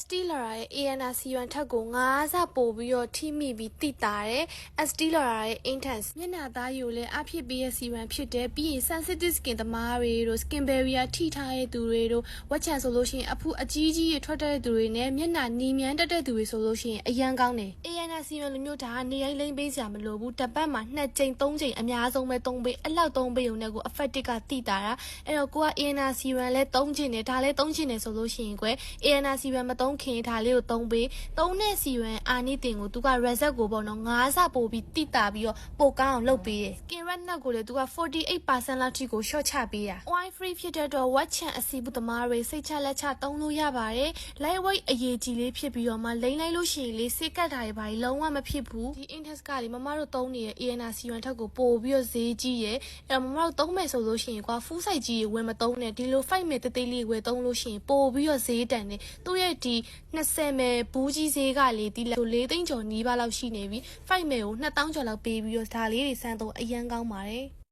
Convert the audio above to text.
ST လာရာရဲ့ ANR C1 ထက်ကို9ဆပို့ပြီးတော့ထိမိပြီးတိတာတယ် ST လာရာရဲ့ intense မျက်နှာသားယူလဲအဖြစ်ပေးရဲ့ C1 ဖြစ်တယ်ပြီးရင် sensitive skin သမားတွေတို့ skin barrier ထိထားတဲ့သူတွေတို့ဝက်ချံဆိုလို့ရှိရင်အဖူအကြီးကြီးတွေထွက်တဲ့သူတွေနဲ့မျက်နှာနီမြန်းတက်တဲ့သူတွေဆိုလို့ရှိရင်အရန်ကောင်းတယ် ANR C1 လိုမျိုးဒါကနေရိုင်းလိမ့်ပေးစရာမလိုဘူးတစ်ပတ်မှာ2ကြိမ်3ကြိမ်အများဆုံးပဲ3ပေးအဲ့လောက်3ပေးုံနဲ့ကို effective ကတိတာတာအဲ့တော့ကိုက ANR C1 လဲ3ချင်တယ်ဒါလဲ3ချင်တယ်ဆိုလို့ရှိရင်ကွယ် ANR C1 မ3ခင်ဒါလေးကို3ပေး3နဲ့ C1 အာနိတင်ကိုသူက reset ကိုပေါ့နော်9ဆပို့ပြီးတိတာပြီးတော့ပိုကောင်းအောင်လုပ်ပေးတယ် skin red နှက်ကိုလေသူက48%လောက်ထိကို short ချပေးတာ oil free ဖြစ်တဲ့တော့ wat chan အစီဘူးသမားတွေစိတ်ချလက်ချသုံးလို့ရပါတယ် light weight အရေးကြီးလေးဖြစ်ပြီးတော့မှလိမ့်လိုက်လို့ရှိရင်လေစိတ်ကတ်တာတွေဘာတွေလုံးဝမဖြစ်ဘူးဒီ index ကလေမမတို့သုံးနေတဲ့ ANR C1 ထက်ကိုပို့ပြီးတော့ဈေးကြီးရယ်အဲ့တော့မမတို့သုံးမယ်ဆိုလို့ရှိရင်ကွာ full size ကြီးတွေဝယ်မသုံးနဲ့ဒီလို fight မယ်တေးသေးလေးဝယ်သုံးလို့ရှိရင်ပို့ပြီးတော့ဈေးတန်တယ်သူ့ရဲ့ဒီ20မယ်ဘူးကြီးဈေးကလေဒီလက်4သိန်းကျော်နီးပါးလောက်ရှိနေပြီ fight မယ်ကို2000ကျော်လောက်ပေးပြီးတော့ဒါလေးတွေစမ်းသုံးအရန်ကောင်းပါတယ်